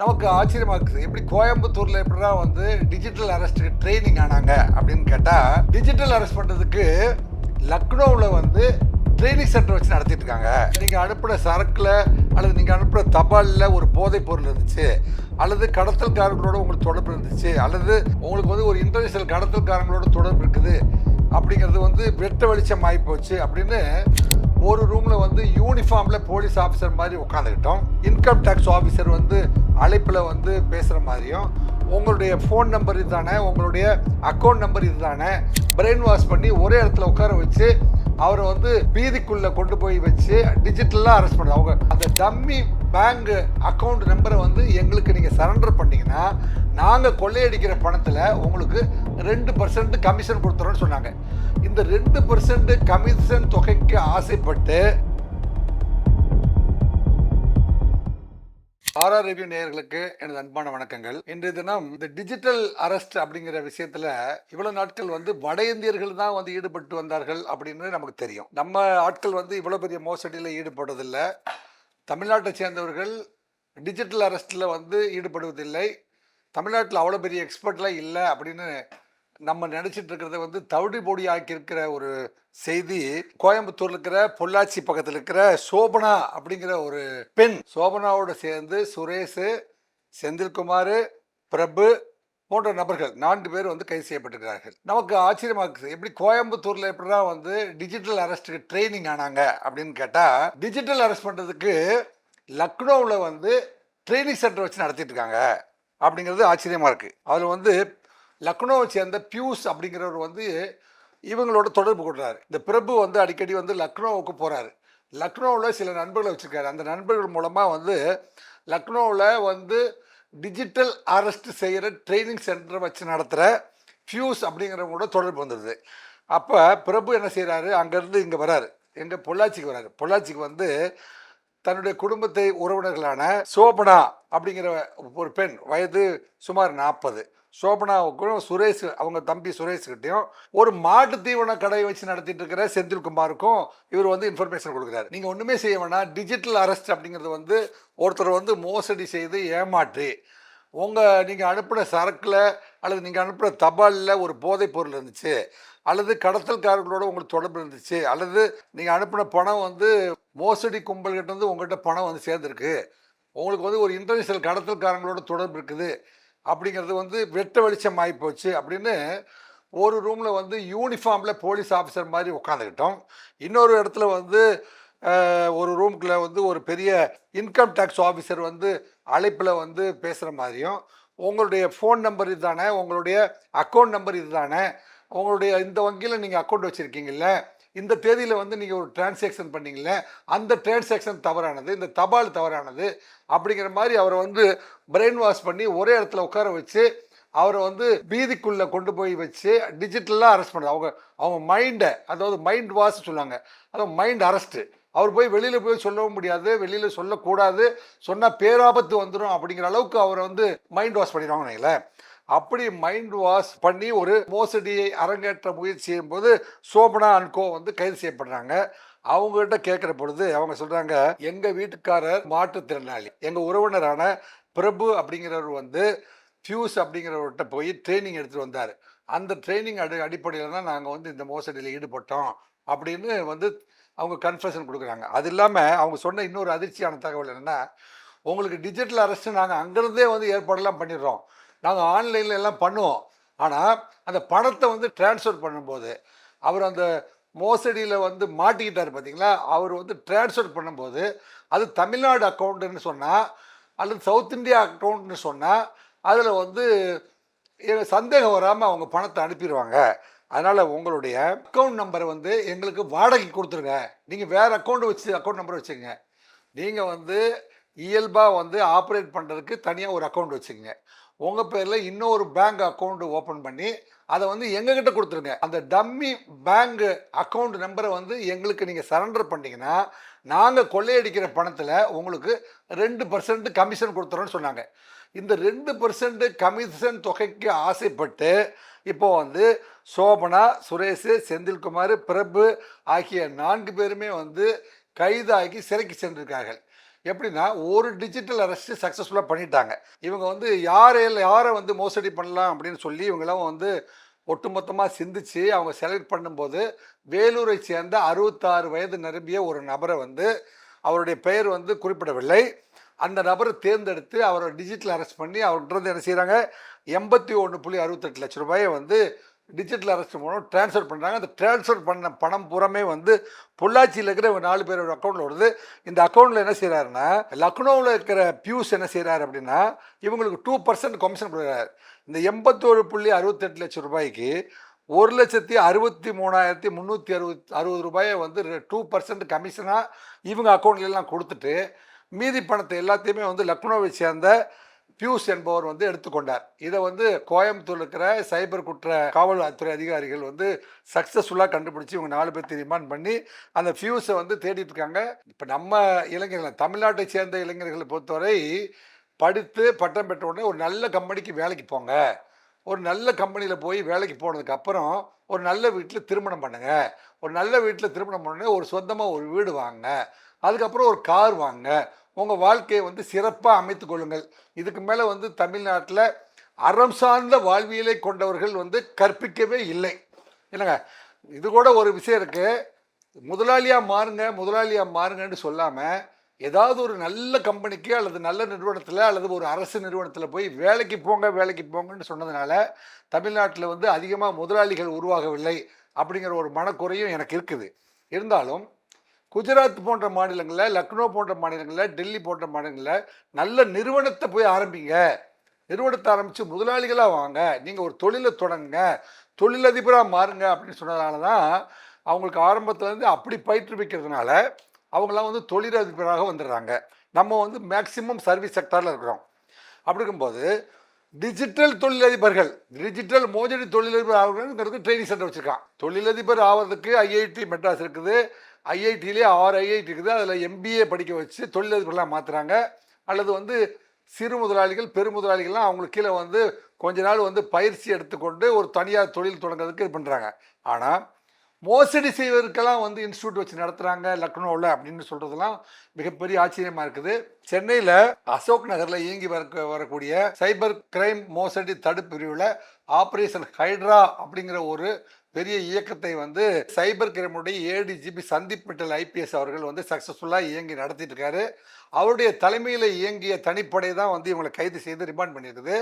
நமக்கு ஆச்சரியமா இருக்குது. எப்படி கோயம்புத்தூர்ல எப்படின்னா வந்து டிஜிட்டல் அரெஸ்ட்டுக்கு ட்ரைனிங் ஆனாங்க அப்படின்னு கேட்டா டிஜிட்டல் அரெஸ்ட் பண்றதுக்கு லக்னோவில் வந்து ட்ரைனிங் சென்டர் வச்சு நடத்திட்டு இருக்காங்க. நீங்க அனுப்புன சரக்குல அல்லது நீங்க அனுப்புன தபாலில் ஒரு போதைப் பொருள் இருந்துச்சு அல்லது கடத்தல்காரங்களோட உங்களுக்கு தொடர்பு இருந்துச்சு அல்லது உங்களுக்கு வந்து ஒரு இன்டர்நேஷனல் கடத்தல்காரங்களோட தொடர்பு இருக்குது அப்படிங்கிறது வந்து வெட்ட வெளிச்சம் ஆகி போச்சு அப்படின்னு ஒரு ரூம்ல வந்து யூனிஃபார்ம்ல போலீஸ் ஆஃபீஸர் மாதிரி உட்காந்துக்கிட்டோம் இன்கம் டேக்ஸ் ஆஃபீஸர் வந்து அழைப்பில் வந்து பேசுகிற மாதிரியும் உங்களுடைய ஃபோன் நம்பர் இதுதானே உங்களுடைய அக்கௌண்ட் நம்பர் இதுதானே பிரெயின் வாஷ் பண்ணி ஒரே இடத்துல உட்கார வச்சு அவரை வந்து பீதிக்குள்ளே கொண்டு போய் வச்சு டிஜிட்டலாக அரெஸ்ட் பண்ணலாம் அவங்க. அந்த டம்மி பேங்க் அக்கௌண்ட் நம்பரை வந்து எங்களுக்கு நீங்கள் சரண்டர் பண்ணிங்கன்னா நாங்கள் கொள்ளையடிக்கிற பணத்தில் உங்களுக்கு ரெண்டு பர்சன்ட் கமிஷன் கொடுத்துறோன்னு சொன்னாங்க. இந்த ரெண்டு பர்சன்ட் கமிஷன் தொகைக்கு ஆசைப்பட்டு ஆர்ஆர் ரிவ்யூ நேயர்களுக்கு எனது அன்பான வணக்கங்கள். இன்றைய தினம் இந்த டிஜிட்டல் அரெஸ்ட் அப்படிங்கிற விஷயத்துல இவ்வளவு நாட்கள் வந்து வட இந்தியர்கள் தான் வந்து ஈடுபட்டு வந்தார்கள் அப்படின்னு நமக்கு தெரியும். நம்ம ஆட்கள் வந்து இவ்வளவு பெரிய மோசடியில் ஈடுபடுவதில்லை. தமிழ்நாட்டை சேர்ந்தவர்கள் டிஜிட்டல் அரெஸ்டில் வந்து ஈடுபடுவதில்லை. தமிழ்நாட்டில் அவ்வளோ பெரிய எக்ஸ்பர்ட்லாம் இல்லை அப்படின்னு நம்ம நினச்சிட்டு இருக்கிறத வந்து தவிடு பொடி ஆக்கியிருக்கிற ஒரு செய்தி கோயம்புத்தூர்ல இருக்கிற பொள்ளாச்சி பக்கத்தில் இருக்கிற சோபனா அப்படிங்கிற ஒரு பெண். சோபனாவோட சேர்ந்து சுரேஷ் செந்தில்குமார் பிரபு போன்ற நபர்கள் நான்கு பேர் வந்து கைது செய்யப்பட்டிருக்கிறார்கள். நமக்கு ஆச்சரியமா இருக்குது எப்படி கோயம்புத்தூர்ல எப்படிதான் வந்து டிஜிட்டல் அரெஸ்ட்டுக்கு ட்ரைனிங் ஆனாங்க அப்படின்னு கேட்டா டிஜிட்டல் அரெஸ்ட் பண்றதுக்கு லக்னோவில் வந்து ட்ரைனிங் சென்டர் வச்சு நடத்திட்டு இருக்காங்க அப்படிங்கிறது ஆச்சரியமா இருக்கு. அதில் வந்து லக்னோவை சேர்ந்த பியூஸ் அப்படிங்கிறவர் வந்து இவங்களோட தொடர்பு கொள்றாரு. இந்த பிரபு வந்து அடிக்கடி வந்து லக்னோவுக்கு போகிறாரு லக்னோவில் சில நண்பர்களை வச்சுருக்காரு. அந்த நண்பர்கள் மூலமாக வந்து லக்னோவில் வந்து டிஜிட்டல் அரெஸ்ட் செய்கிற ட்ரைனிங் சென்டரை வச்சு நடத்துகிற ஃபியூஸ் அப்படிங்கிறவங்களோட தொடர்பு வந்தது. அப்போ பிரபு என்ன செய்கிறாரு அங்கேருந்து இங்கே வராரு. எங்கள் பொள்ளாச்சிக்கு வராரு. பொள்ளாச்சிக்கு வந்து தன்னுடைய குடும்பத்தை உறவினர்களான சோபனா அப்படிங்கிற ஒரு பெண் வயது சுமார் நாற்பது சோபனாவுக்கும் சுரேஷ் அவங்க தம்பி சுரேஷ்கிட்டையும் ஒரு மாட்டு தீவன கடை வச்சு நடத்திட்டு இருக்கிற செந்தில்குமாருக்கும் இவர் வந்து இன்ஃபர்மேஷன் கொடுக்குறாரு. நீங்கள் ஒன்றுமே செய்ய வேணாம். டிஜிட்டல் அரெஸ்ட் அப்படிங்கிறது வந்து ஒருத்தர் வந்து மோசடி செய்து ஏமாற்றி உங்கள் நீங்கள் அனுப்பின சரக்கில் அல்லது நீங்கள் அனுப்புன தபாலில் ஒரு போதைப் பொருள் இருந்துச்சு அல்லது கடத்தல்காரர்களோட உங்களுக்கு தொடர்பு இருந்துச்சு அல்லது நீங்கள் அனுப்பின பணம் வந்து மோசடி கும்பல்கிட்ட வந்து உங்கள்கிட்ட பணம் வந்து சேர்ந்துருக்கு. உங்களுக்கு வந்து ஒரு இன்டர்நேஷனல் கடத்தல்காரங்களோட தொடர்பு இருக்குது. அப்படிங்கிறது வந்து வெட்ட வெளிச்சம் ஆகிப்போச்சு அப்படின்னு ஒரு ரூமில் வந்து யூனிஃபார்மில் போலீஸ் ஆஃபீஸர் மாதிரி உட்காந்துக்கிட்டோம் இன்னொரு இடத்துல வந்து ஒரு ரூம்குள்ளே வந்து ஒரு பெரிய இன்கம் டேக்ஸ் ஆஃபீஸர் வந்து அழைப்பில் வந்து பேசுகிற மாதிரியும் உங்களுடைய ஃபோன் நம்பர் இதுதானே உங்களுடைய அக்கௌண்ட் நம்பர் இதுதானே உங்களுடைய இந்த வங்கியில் நீங்கள் அக்கௌண்ட் வச்சுருக்கீங்கல்ல இந்த தேதியில் வந்து நீங்கள் ஒரு டிரான்சாக்ஷன் பண்ணீங்கல்ல அந்த டிரான்சாக்ஷன் தவறானது இந்த தபால் தவறானது அப்படிங்கிற மாதிரி அவரை வந்து பிரெயின் வாஷ் பண்ணி ஒரே இடத்துல உட்கார வச்சு அவரை வந்து பீதிக்குள்ளே கொண்டு போய் வச்சு டிஜிட்டலாக அரெஸ்ட் பண்ணுறது அவங்க அவங்க மைண்டை அதாவது மைண்ட் வாஷ் சொல்லுவாங்க. அதாவது மைண்ட் அரெஸ்ட்டு அவர் போய் வெளியில் போய் சொல்லவும் முடியாது வெளியில் சொல்லக்கூடாது. சொன்னால் பேராபத்து வந்துடும் அப்படிங்கிற அளவுக்கு அவரை வந்து மைண்ட் வாஷ் பண்ணிடுவாங்க நீங்களேன் அப்படி மைண்ட் வாஷ் பண்ணி ஒரு மோசடியை அரங்கேற்ற முயற்சி செய்யும்போது சோபனா அண்ட் கோ வந்து கைது செய்யப்படுறாங்க. அவங்ககிட்ட கேட்குற பொழுது அவங்க சொல்கிறாங்க எங்கள் வீட்டுக்காரர் மாற்றுத்திறனாளி எங்கள் உறவினரான பிரபு அப்படிங்கிறவர் வந்து ஃபியூஸ் அப்படிங்கிறவர்கிட்ட போய் ட்ரைனிங் எடுத்துட்டு வந்தார். அந்த ட்ரைனிங் அடி அடிப்படையில் தான் நாங்கள் வந்து இந்த மோசடியில் ஈடுபட்டோம். அப்படின்னு வந்து அவங்க கன்ஃபெஷன் கொடுக்குறாங்க. அது இல்லாமல் அவங்க சொன்ன இன்னொரு அதிர்ச்சியான தகவல் என்னென்னா உங்களுக்கு டிஜிட்டல் அரெஸ்ட்டு நாங்கள் அங்கேருந்தே வந்து ஏற்பாடெல்லாம் பண்ணிடுறோம். நாங்கள் ஆன்லைனில் எல்லாம் பண்ணுவோம். ஆனால் அந்த பணத்தை வந்து டிரான்ஸ்ஃபர் பண்ணும்போது அவர் அந்த மோசடியில் வந்து மாட்டிக்கிட்டார் பார்த்தீங்களா அவர் வந்து டிரான்ஸ்ஃபர் பண்ணும்போது அது தமிழ்நாடு அக்கௌண்ட்டுன்னு சொன்னால் அல்லது சவுத் இந்தியா அக்கௌண்ட்னு சொன்னால் அதில் வந்து சந்தேகம் வராமல் அவங்க பணத்தை அனுப்பிடுவாங்க அதனால் உங்களுடைய அக்கௌண்ட் நம்பரை வந்து எங்களுக்கு வாடகைக்கு கொடுத்துருங்க. நீங்கள் வேறு அக்கௌண்ட் வச்சு அக்கௌண்ட் நம்பர் வச்சுங்க நீங்கள் வந்து இயல்பாக வந்து ஆப்ரேட் பண்ணுறதுக்கு தனியாக ஒரு அக்கௌண்ட் வச்சுக்கோங்க. உங்கள் பேரில் இன்னொரு பேங்க் அக்கௌண்ட் ஓப்பன் பண்ணி அதை வந்து எங்ககிட்ட கொடுத்துருங்க. அந்த டம்மி பேங்க் அக்கௌண்ட் நம்பரை வந்து எங்களுக்கு நீங்கள் சரண்டர் பண்ணிங்கன்னா நாங்கள் கொள்ளையடிக்கிற பணத்தில் உங்களுக்கு ரெண்டு பர்சன்ட் கமிஷன் கொடுத்துறோன்னு சொன்னாங்க. இந்த ரெண்டு பர்சன்ட் கமிஷன் தொகைக்கு ஆசைப்பட்டு இப்போ வந்து சோபனா சுரேஷ் செந்தில்குமார் பிரபு ஆகிய நான்கு பேருமே வந்து கைதாகி சிறைக்கு சென்றிருக்கார்கள். எப்படின்னா ஒரு டிஜிட்டல் அரெஸ்ட் சக்ஸஸ்ஃபுல்லாக பண்ணிட்டாங்க. இவங்க வந்து யாரை யாரை வந்து மோசடி பண்ணலாம் அப்படின்னு சொல்லி இவங்கெல்லாம் வந்து ஒட்டுமொத்தமாக சிந்திச்சு அவங்க செலக்ட் பண்ணும்போது வேலூரை சேர்ந்த அறுபத்தாறு வயது நிரம்பிய ஒரு நபரை வந்து அவருடைய பெயர் வந்து குறிப்பிடவில்லை. அந்த நபரை தேர்ந்தெடுத்து அவரை டிஜிட்டல் அரெஸ்ட் பண்ணி அவர்கிட்ட என்ன செய்கிறாங்க எண்பத்தி ஒன்று புள்ளி அறுபத்தெட்டு லட்ச ரூபாயை வந்து டிஜிட்டல் அரெஸ்ட் மூலம் ட்ரான்ஸ்ஃபர் பண்ணுறாங்க அந்த ட்ரான்ஸ்ஃபர் பண்ண பணம் பூராமே வந்து பொள்ளாச்சியில் இருக்கிற ஒரு நாலு பேரோட அக்கௌண்ட்டில் வருது. இந்த அக்கௌண்ட்டில் என்ன செய்கிறாருன்னா லக்னோவில் இருக்கிற பியூஸ் என்ன செய்கிறாரு அப்படின்னா இவங்களுக்கு டூ பர்சன்ட் கமிஷன் கொடுக்குறாரு. இந்த எண்பத்தோரு புள்ளி அறுபத்தெட்டு லட்சம் ரூபாய்க்கு ஒரு லட்சத்தி அறுபத்தி மூணாயிரத்தி முந்நூற்றி அறுபத் அறுபது ரூபாயை வந்து டூ பர்சன்ட் கமிஷனாக இவங்க அக்கௌண்ட்லாம் கொடுத்துட்டு மீதி பணத்தை எல்லாத்தையுமே வந்து லக்னோவை சேர்ந்த பியூஸ் என்பவர் வந்து எடுத்துக்கொண்டார். இதை வந்து கோயம்புத்தூர் இருக்கிற சைபர் குற்ற காவல்துறை அதிகாரிகள் வந்து சக்ஸஸ்ஃபுல்லாக கண்டுபிடிச்சி இவங்க நாலு பேர்த்து ரிமாண்ட் பண்ணி அந்த ஃபியூஸை வந்து தேடிட்டு இருக்காங்க. இப்போ நம்ம இளைஞர்கள் தமிழ்நாட்டை சேர்ந்த இளைஞர்களை பொறுத்தவரை படித்து பட்டம் பெற்ற உடனே ஒரு நல்ல கம்பெனிக்கு வேலைக்கு போங்க. ஒரு நல்ல கம்பெனியில் போய் வேலைக்கு போனதுக்கு அப்புறம் ஒரு நல்ல வீட்டில் திருமணம் பண்ணுங்க. ஒரு நல்ல வீட்டில் திருமணம் பண்ணோடனே ஒரு சொந்தமாக ஒரு வீடு வாங்க அதுக்கப்புறம் ஒரு கார் வாங்க உங்கள் வாழ்க்கையை வந்து சிறப்பாக அமைத்து கொள்ளுங்கள். இதுக்கு மேலே வந்து தமிழ்நாட்டில் அறம் சார்ந்த வாழ்வியலை கொண்டவர்கள் வந்து கற்பிக்கவே இல்லை. என்னங்க இது கூட ஒரு விஷயம் இருக்குது முதலாளியாக மாறுங்க முதலாளியாக மாறுங்கன்னு சொல்லாமல் ஏதாவது ஒரு நல்ல கம்பெனிக்கு அல்லது நல்ல நிறுவனத்தில் அல்லது ஒரு அரசு நிறுவனத்தில் போய் வேலைக்கு போங்க வேலைக்கு போங்கன்னு சொன்னதுனால தமிழ்நாட்டில் வந்து அதிகமாக முதலாளிகள் உருவாகவில்லை அப்படிங்கிற ஒரு மனக்குறையும் எனக்கு இருக்குது. இருந்தாலும் குஜராத் போன்ற மாநிலங்களில் லக்னோ போன்ற மாநிலங்களில் டெல்லி போன்ற மாநிலங்களில் நல்ல நிறுவனத்தை போய் ஆரம்பிங்க. நிறுவனத்தை ஆரம்பித்து முதலாளிகளாக வாங்க. நீங்கள் ஒரு தொழிலை தொடங்குங்க. தொழிலதிபராக மாறுங்க அப்படின்னு சொன்னதுனால தான் அவங்களுக்கு ஆரம்பத்துலேருந்து அப்படி பயிற்றுவிக்கிறதுனால அவங்களாம் வந்து தொழிலதிபராக வந்துடுறாங்க. நம்ம வந்து மேக்சிமம் சர்வீஸ் செக்டாரில் இருக்கிறோம். அப்படி இருக்கும்போது டிஜிட்டல் தொழிலதிபர்கள் டிஜிட்டல் மோஜடி தொழிலதிபர் ஆகுறதுங்கிறதுக்கு ட்ரைனிங் சென்டர் வச்சுருக்கான். தொழிலதிபர் ஆகிறதுக்கு ஐஐடி மெட்ராஸ் இருக்குது. ஐஐடியிலே ஆறு ஐஐடி இருக்குது. அதில் எம்பிஏ படிக்க வச்சு தொழிலதிபர்களாக மாற்றுறாங்க அல்லது வந்து சிறு முதலாளிகள் பெரு முதலாளிகள்லாம் அவங்களுக்கு கீழே வந்து கொஞ்ச நாள் வந்து பயிற்சி எடுத்துக்கொண்டு ஒரு தனியார் தொழில் தொடங்குறதுக்கு இது பண்ணுறாங்க ஆனால் மோசடி செய்வதற்கெல்லாம் வந்து இன்ஸ்டியூட் வச்சு நடத்துகிறாங்க லக்னோவில் அப்படின்னு சொல்கிறதுலாம் மிகப்பெரிய ஆச்சரியமாக இருக்குது. சென்னையில் அசோக் நகரில் இயங்கி வர வரக்கூடிய சைபர் கிரைம் மோசடி தடுப்பு பிரிவில் ஆப்ரேஷன் ஹைட்ரா அப்படிங்கிற ஒரு பெரிய இயக்கத்தை வந்து சைபர் கிரைமுடைய ஏடிஜிபி சந்தீப் மிட்டல் ஐபிஎஸ் அவர்கள் வந்து சக்ஸஸ்ஃபுல்லாக இயங்கி நடத்திட்டு இருக்காரு அவருடைய தலைமையில் இயங்கிய தனிப்படை தான் வந்து இவங்களை கைது செய்து ரிமாண்ட் பண்ணியிருக்குது.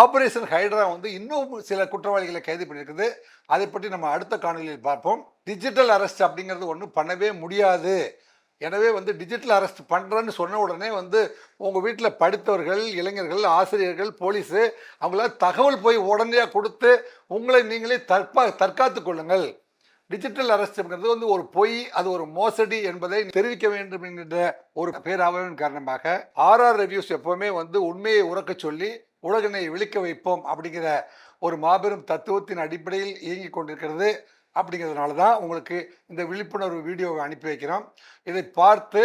ஆபரேஷன் ஹைட்ரா வந்து இன்னும் சில குற்றவாளிகளை கைது பண்ணியிருக்குது. அதை பற்றி நம்ம அடுத்த காணொலியில் பார்ப்போம். டிஜிட்டல் அரெஸ்ட் அப்படிங்கிறது ஒன்றும் பண்ணவே முடியாது. எனவே வந்து டிஜிட்டல் அரெஸ்ட் பண்ணுறேன்னு சொன்ன உடனே வந்து உங்கள் வீட்டில் படித்தவர்கள் இளைஞர்கள் ஆசிரியர்கள் போலீஸு அவங்களாம் தகவல் போய் உடனடியாக கொடுத்து உங்களை நீங்களே தற்பா தற்காத்து கொள்ளுங்கள். டிஜிட்டல் அரெஸ்ட்ங்கிறது வந்து ஒரு பொய் அது ஒரு மோசடி என்பதை தெரிவிக்க வேண்டும் என்கின்ற ஒரு பேராவின் காரணமாக ஆர்ஆர் ரிவ்யூஸ் எப்போவுமே வந்து உண்மையை உறக்க சொல்லி உலகினை விழிக்க வைப்போம் அப்படிங்கிற ஒரு மாபெரும் தத்துவத்தின் அடிப்படையில் இயங்கி கொண்டிருக்கிறது. அப்படிங்கிறதுனால தான் உங்களுக்கு இந்த விழிப்புணர்வு வீடியோவை அனுப்பி வைக்கிறோம். இதை பார்த்து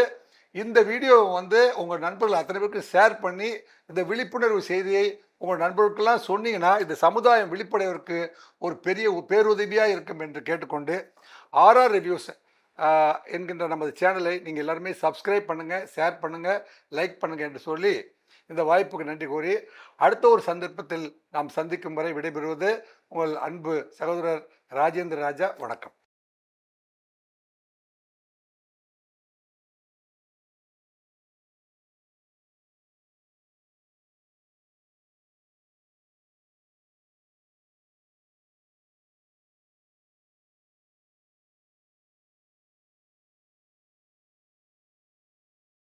இந்த வீடியோவை வந்து உங்கள் நண்பர்கள் அத்தனை பேருக்கு ஷேர் பண்ணி இந்த விழிப்புணர்வு செய்தியை உங்கள் நண்பர்களுக்கெல்லாம் சொன்னீங்கன்னா இந்த சமுதாயம் விழிப்படைவதற்கு ஒரு பெரிய பேருதவியாக இருக்கும் என்று கேட்டுக்கொண்டு ஆர்ஆர் ரிவ்யூஸ் என்கின்ற நமது சேனலை நீங்கள் எல்லாருமே சப்ஸ்கிரைப் பண்ணுங்கள் ஷேர் பண்ணுங்கள் லைக் பண்ணுங்கள் என்று சொல்லி இந்த வாய்ப்புக்கு நன்றி கூறி அடுத்த ஒரு சந்தர்ப்பத்தில் நாம் சந்திக்கும் வரை விடைபெறுவது உங்கள் அன்பு சகோதரர் ராஜேந்திர ராஜா வணக்கம்.